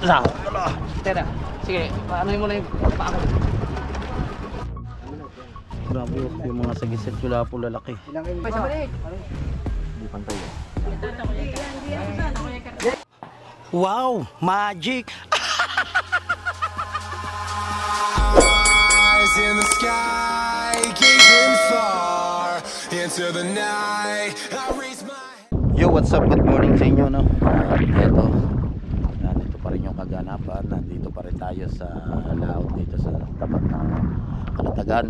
Sa. Tera. Sige, ano mo na yung paa ko. Grabe oh, yung mga sagisit ko po lalaki. Pwede balik. Wow! Magic! eyes in the sky, gazing far into the night. I raise my Yo, what's up? Good morning sa inyo, no? At eto, pa rin yung kaganapan. Nandito pa rin tayo sa laot dito sa tapat ng Kalatagan.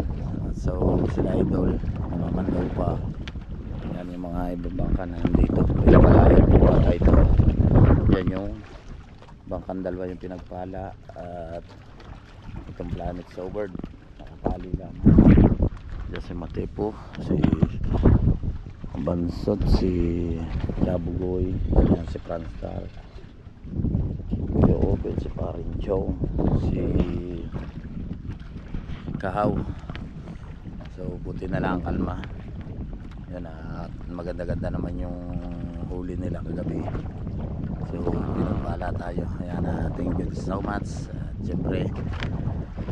So, sila idol, namamandaw pa. Yan yung mga ibang bangka na nandito. Pinapalayan po ata ito. Yan yung bangkan dalawa yung pinagpala at itong planet sobered. Nakatali lang. Diyan si Matepo, si Bansot, si Jabugoy, yan si Franstar, Kuya Obel, si Parin Chong, si Kahaw. So buti na lang ang kalma. Yan at maganda-ganda naman yung huli nila kagabi. So pinagpala tayo. Ayan na thank you so much. At syempre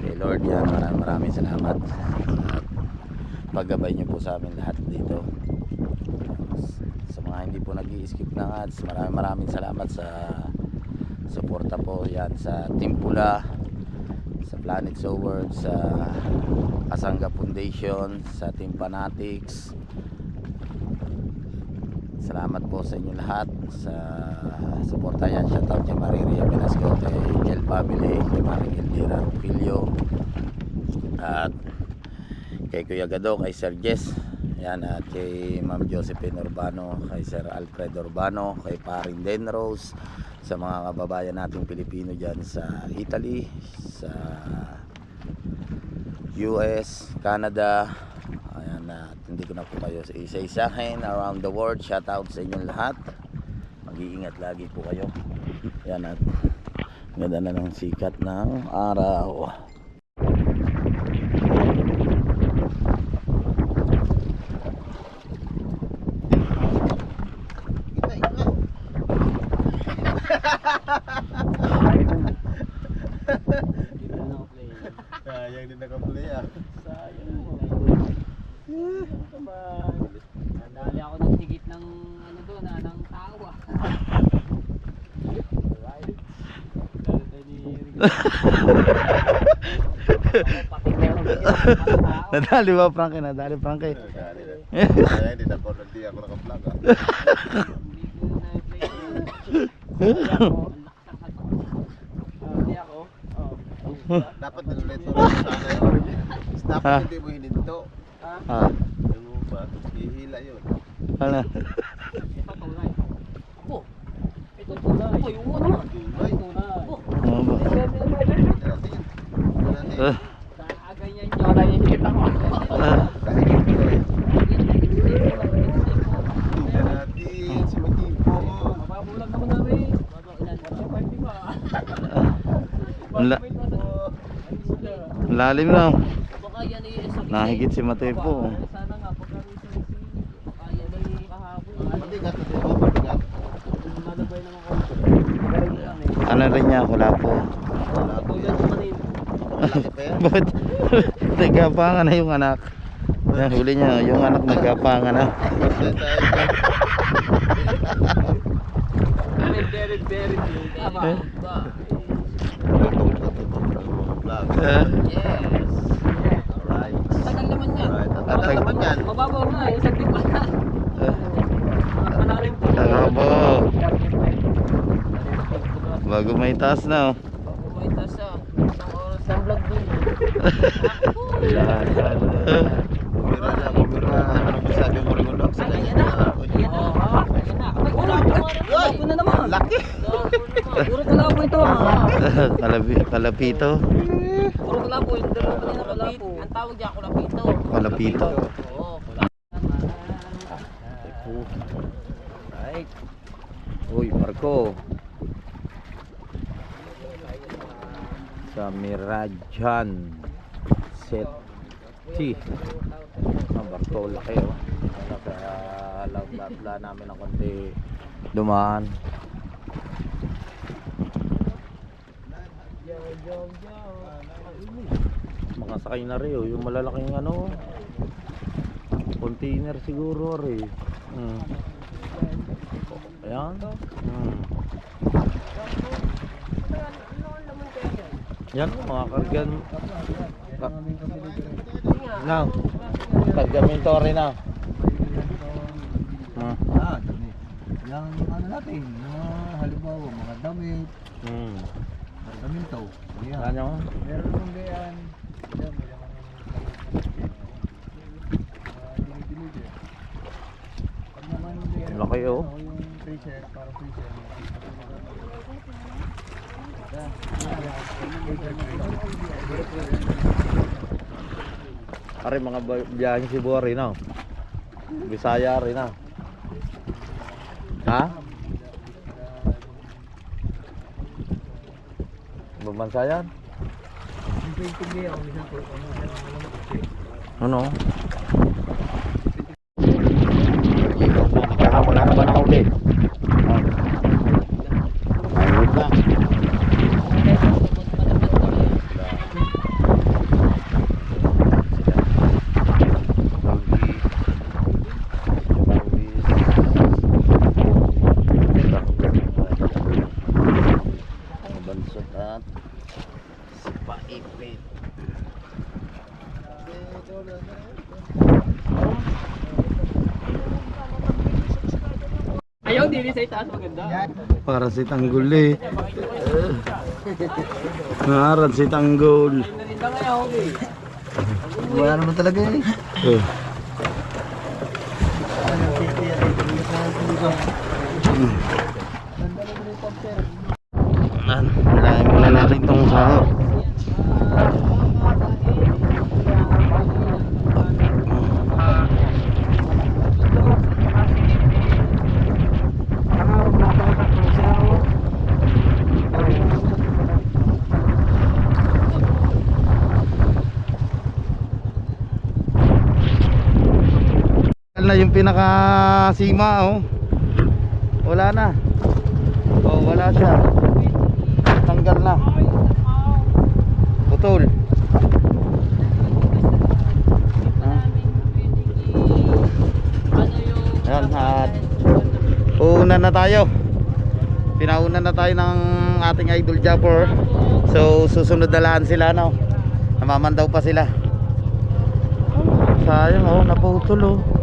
kay Lord yan maraming maraming salamat. At paggabay niyo po sa amin lahat dito sa mga hindi po nag skip ng ads maraming maraming salamat sa suporta po yan sa Team Pula sa Planet Sower sa Kasangga Foundation sa Team Fanatics. Salamat po sa inyo lahat sa suporta. Yan shoutout kay Mariria Velasco kay Jel Family kay Maring Eldira Rupilio at kay Kuya Gado, kay Sir Jess. Yan at kay Ma'am Josephine Urbano kay Sir Alfred Urbano kay Paring Den Rose sa mga kababayan nating Pilipino dyan sa Italy sa US, Canada. Ayan na hindi ko na po kayo isa-isahin around the world. Shout out sa inyong lahat. Mag-iingat lagi po kayo. Yan at ganda na ng sikat ng araw Sayang din naka-play ah. Nadali ako ng higit ng ano doon, ah, ng tao ah. Nadali ba Frankie? Nadali Frankie. Sayang din ako hindi ako naka-vlog ah. Hindi ako. Dapat nilulit mo rin sa akin. Dapat Ah. hindi mo hininto. Ah, Ano ba? Hihila yun. ano? Ito tunay. Ako. Ito tunay. Ako yung ano. Tunay. Tunay. Ano ba? Tingnan natin yan. Tingnan natin. Ah, Sa ganyan nyo. Nahihigit ako. ah, Kahit ito eh. Tingnan natin si Matipo. Mababulag naman na rin. Ilan? 150 ba? ang la- ang lalim na. Baka yan eh. sa- Nahigit si Matepo. Sana nga pagkaroon sa Baka yan ay kahapon. Matigas na dito. Malabay naman ako. Magaling yan eh. Ano rin niya, pa yan. Bakit? Nagkapangan na yung anak. Yan, huli niya, yung anak nagkapangan na. Very, very good. Tama. Eh? Ba? Welcome sa tutok ng Ah, Yes. Alright. Tagal naman yan. Alright. Ang tagal naman yan. Mababaw na eh. Saglit pa na. ah, Malalim po. Tama. Bago may taas na. oh. Kumita siya. Isang oras ng vlog din. Ah, Kumira na, kumira. Ano ba sabi mo rin mo lang? Ay, ayan na. Ayan na. Ayan na. Ay, na naman. Laki. Puro pala po ito. ah. Kalapito. Puro pala po. Yung dalawa kanina po. Ang tawag diyan ko lapito. Kalapito. Oo. Right. Uy, Marco. Sa Mirajan Set T. Ah, Barco, laki oh. Kaya labla namin ng konti dumaan. Makasakay na rin oh, yung malalaking ano. Container siguro rin. Hmm. Ayan. Hmm. Yan mga kargan. Ka Now. Kargamento rin na. Hmm. Ah, dami. Yung ano natin, mga halimbawa, mga damit, Hmm. pergamento. Ayan. Ano? Meron nung gayan. Ayan, may gayan, Laki, oh. para freezer. Ari mga biyahe si Buwa rin ah. Bisaya rin ah. Ha? Bumansa yan? Ano, ano, ano, Ano? Kahapon na ba na ulit? Ayun na. Bansot at paipit. Ayaw, dili sa itaas maganda. Para si Tanggol eh. Naran si Tanggol. Wala naman talaga eh. Eh. Pinaka sima oh. Wala na. Oh, wala siya. Tanggal na. Putol. Ayan, at una na tayo. Pinauna na tayo ng ating idol jumper. So susunod na lang sila no. Namamandaw pa sila. Sayang oh, naputol oh.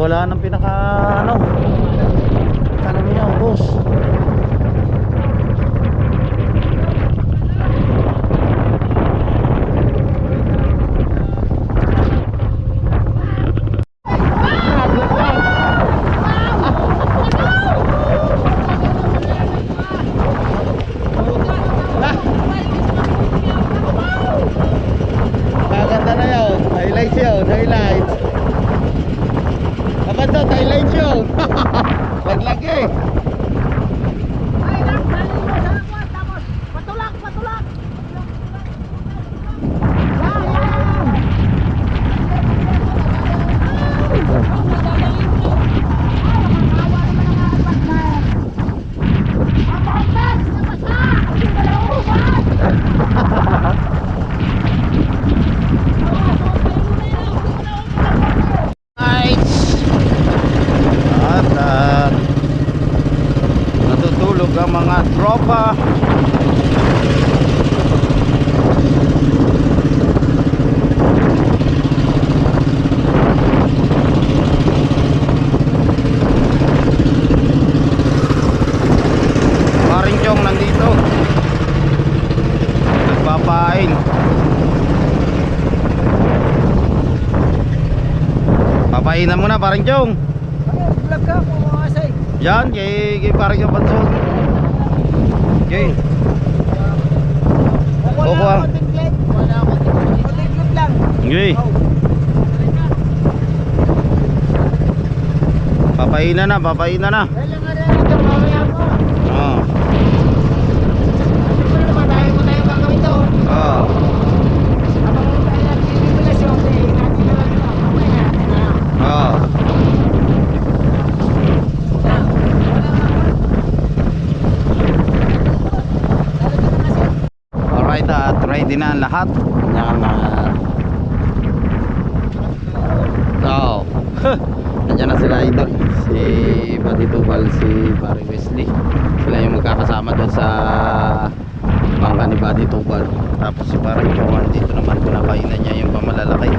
Wala nang pinaka ano. Ano niya, boss? Maganda na yun. Highlights yun. Highlights. Kapag highlights yun. Maglaki. Patulak, patulak. Nice. At ah, natutulog ang mga tropa. Paring Chong nandito. Nagpapain. Parang Chong. Vlog ka, pumakasay. Yan, kay, kay parang yung bansod. Okay. Opo ah. Wala ako. Konting lang. Okay. Papainan na, papainan na. Kailan nga rin ito, mamaya mo. Oo. Siyempre naman, dahil mo tayo gagawin to. Oo. Habang tayo nagsimulasyon, eh, natin na lang ito. Mamaya, na. Oo. at ready na ang lahat. Yan uh, Oo. Nandiyan na sila idol. Si Buddy Tubal, si Barry Wesley. Sila yung magkakasama doon sa bangka ni Buddy Tubal. Tapos si Barry Johan dito naman pinapainan niya yung pamalalaki.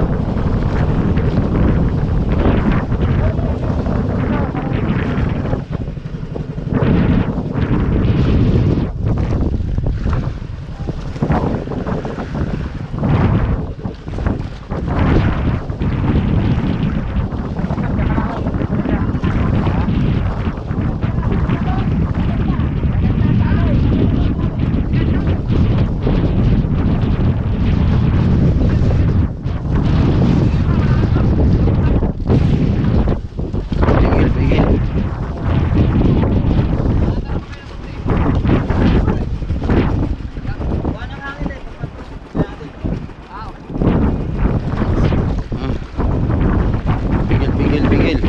Pigil, pigil. Mm. Pigil, pigil, pigil.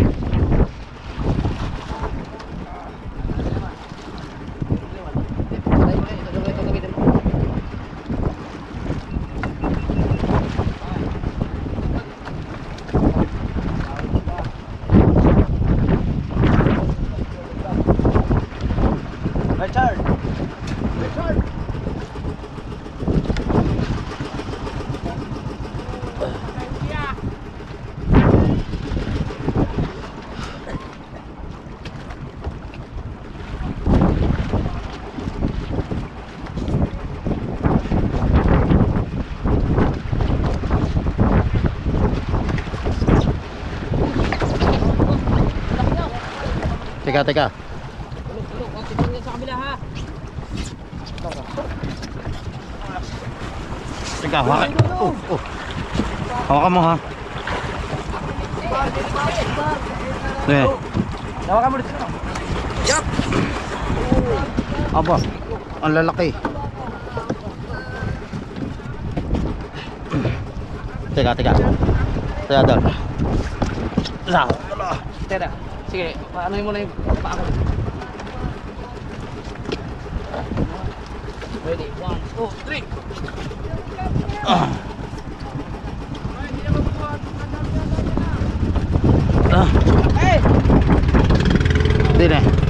Richard! Teka, teka. Tulog, tulog. Huwag ito yan sa kabila ha. Teka, hawakan. Oh, oh. Hawakan mo ha. Eh, Hawakan mo dito. aba. Ang lalaki. Teka, teka. Teka, dal. Sa. Tera. Sige, ano mo na yung paa ko. Ready, one, two, three. Ah. Hindi na.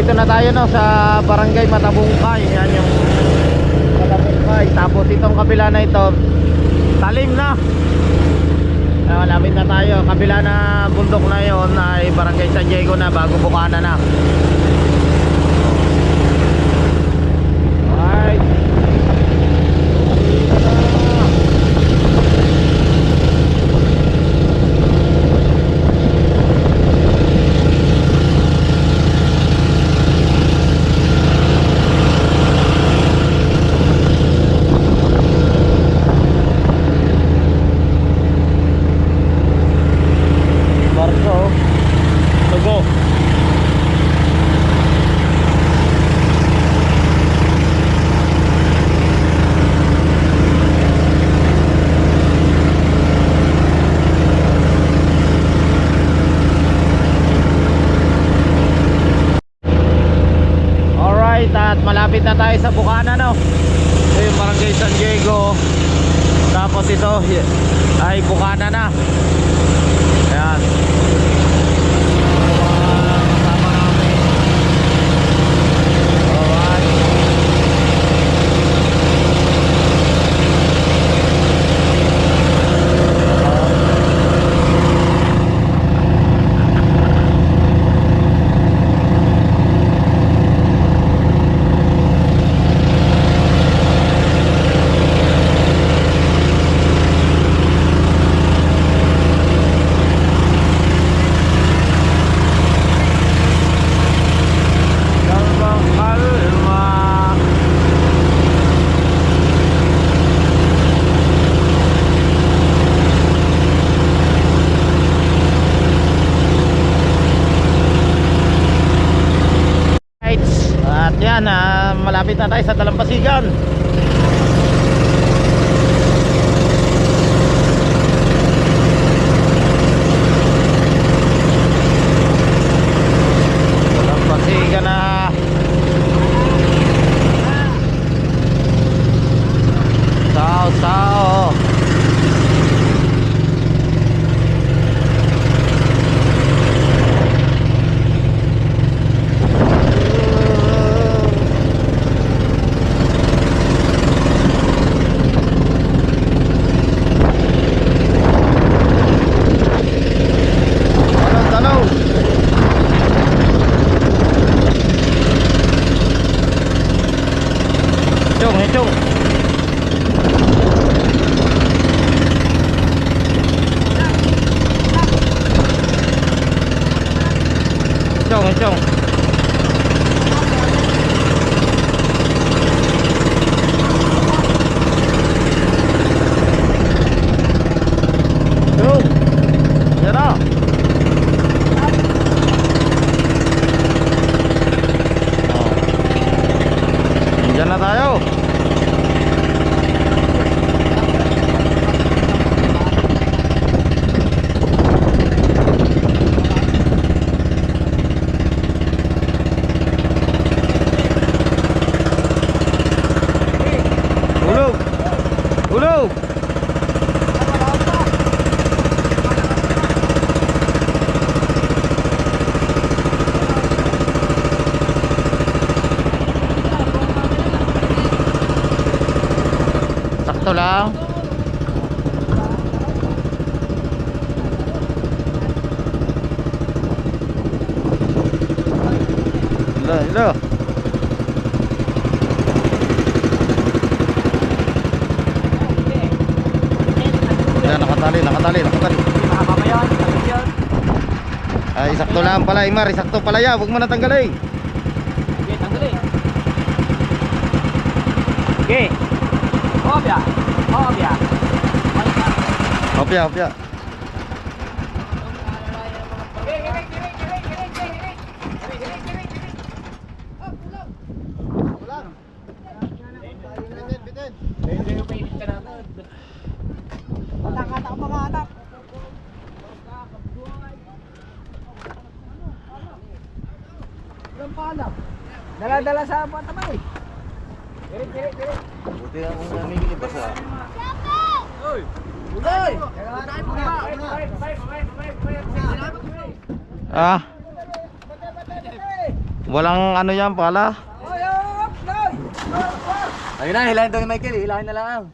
Nandito na tayo no sa barangay Matabungkay. Yan yung Matabungkay. Tapos itong kabila na ito, talim na. Ay, malapit na tayo. Kabila na bundok na yon ay barangay San Diego na bago Bukana na. Alright. Barso. Tugo. Alright, at malapit na tayo sa Bukana no. Ito yung barangay San Diego. Tapos ito ay Bukana na. Ayan. Kasama namin. Alright. Kalma, kalma. Right. At yan, ah, malapit na tayo sa Dalampasigan. Lang pala, Imar. Sakto pala yan. Huwag mo natanggalin. Okay. Obya. Obya. Hopya, hopya. Kata-kata mga anak. Ilang paalam? Dala-dala sa patabay. Diri, diri, diri. Buti na kung namimili pa sa... Uy! Ah, Walang ano yan pala. Ayun na, hilahin daw ni Michael. Hilahin na lang.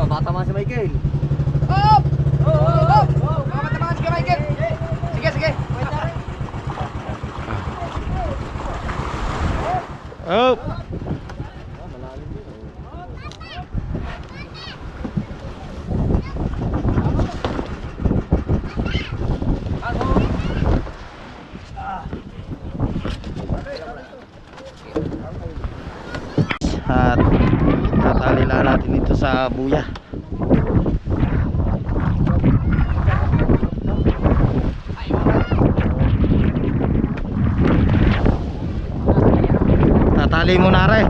Oh, baka tamaan si Michael. Hop! Hop! Baka matamaan si Michael. Sige, sige. Oh. At tatali lang natin ito sa buya. Tatali muna re.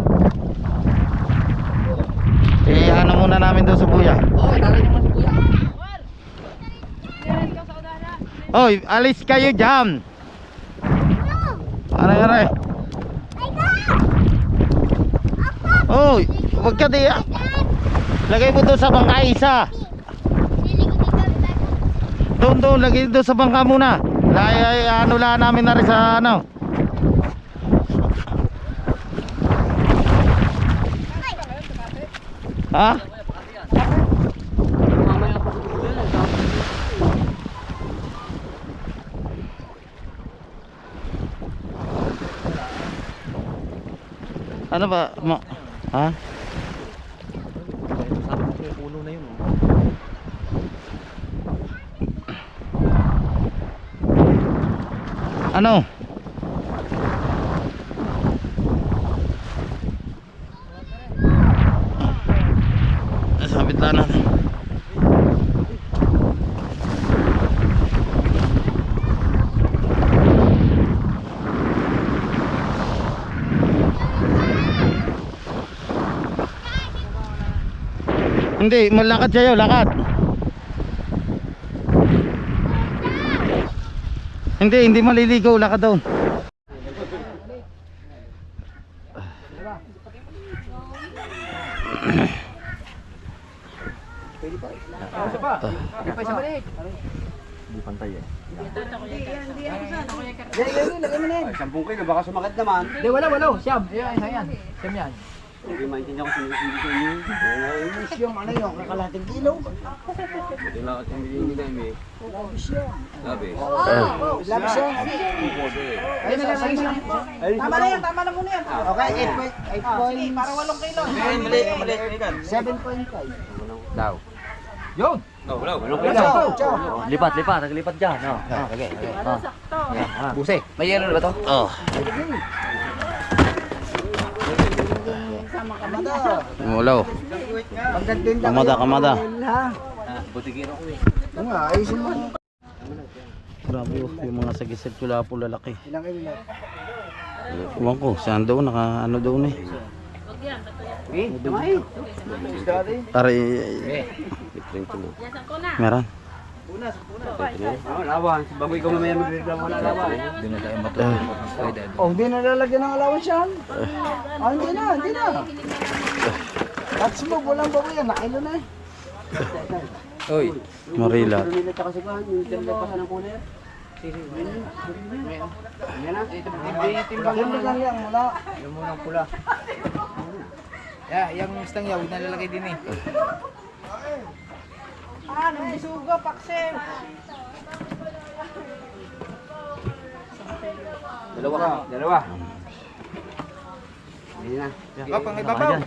Eh ano muna namin doon sa buya. Oo, tara niyo muna si Kuya. Oy, alis kayo dyan. Yan re? Oy, wag ka di. Lagay mo doon sa bangka isa. Doon doon, lagay doon sa bangka muna. Lay, ano lang namin na rin sa ano. Ha? Ano ba? Ma ha? Ano? Sabit lang natin. Hindi, malakad kayo, lakad. Hindi, hindi maliligaw, lakad doon. Hindi pa isa balik. Sampung kilo, baka sumakit naman. Hindi, wala, wala. Siyam. Ayan, ayan. Siyam yan. Hindi maintindihan ko sinasabi ko niyo. Siyam, ano yun? Kakalating kilo. Hindi na hindi hindi na may. Sabi. Labis yan. Ayun na lang, ayun na lang. Tama na yan, tama na muna yan. Okay, 8.8 Para walong kilo. Mali, mali, mali. 7.5. Daw. Yun! Oh, wala, wala. Lipat, lipat. Naglipat dyan. No. Ah, okay, okay. Ah. Ah. Buse, may yelo na ba to? Oh. Mulaw. Kamada, kamada. Butigiro ko eh. Grabe oh, yung mga sagisip tula po lalaki. Iwan ko, saan daw, naka ano daw eh. Eh, dumay. Tari, meron. Oh, lawan. Bago ikaw mamaya magreklamo na lawan. Hindi na tayo matulog. Oh, hindi na lalagyan ng allowance yan. Oh, hindi na, hindi na. At sumog, walang bago yan. Nakilo na eh. Oy. Marila. Yung munang pula. Yeah, yung stang yaw, nalalagay din eh. Ah, nang bisugo, pakse. Dalawa. Dalawa. Hindi na. Oh, pang ibabaw.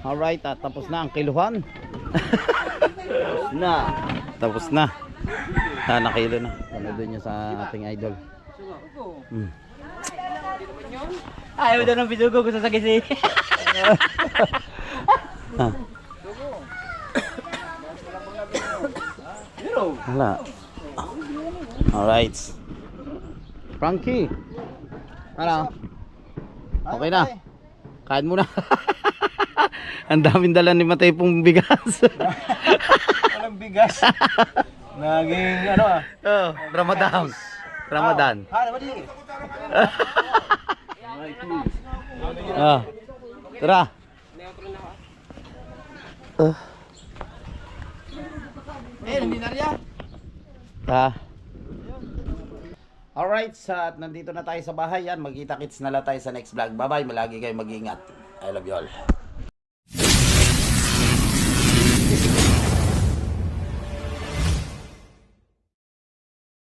Alright, ah, tapos na ang kiluhan. tapos na. Tapos na. Ah, nakilo na. Panoodin nyo sa ating idol. Hmm. Ayaw daw ng bisugo ko sa sagisi. Wala. Alright. Frankie. Ano? Okay na. Kain muna. Ang daming dala ni Matay pong bigas. Walang bigas. Naging ano ah. oh, Ramadan. Ramadan. Ah, naman di. Ah. Tara. Uh, Eh, hindi na riyan. ha. Alright, sa at nandito na tayo sa bahay yan. Magkita kits na lang tayo sa next vlog. Bye-bye. Malagi kayo mag-ingat. I love you all.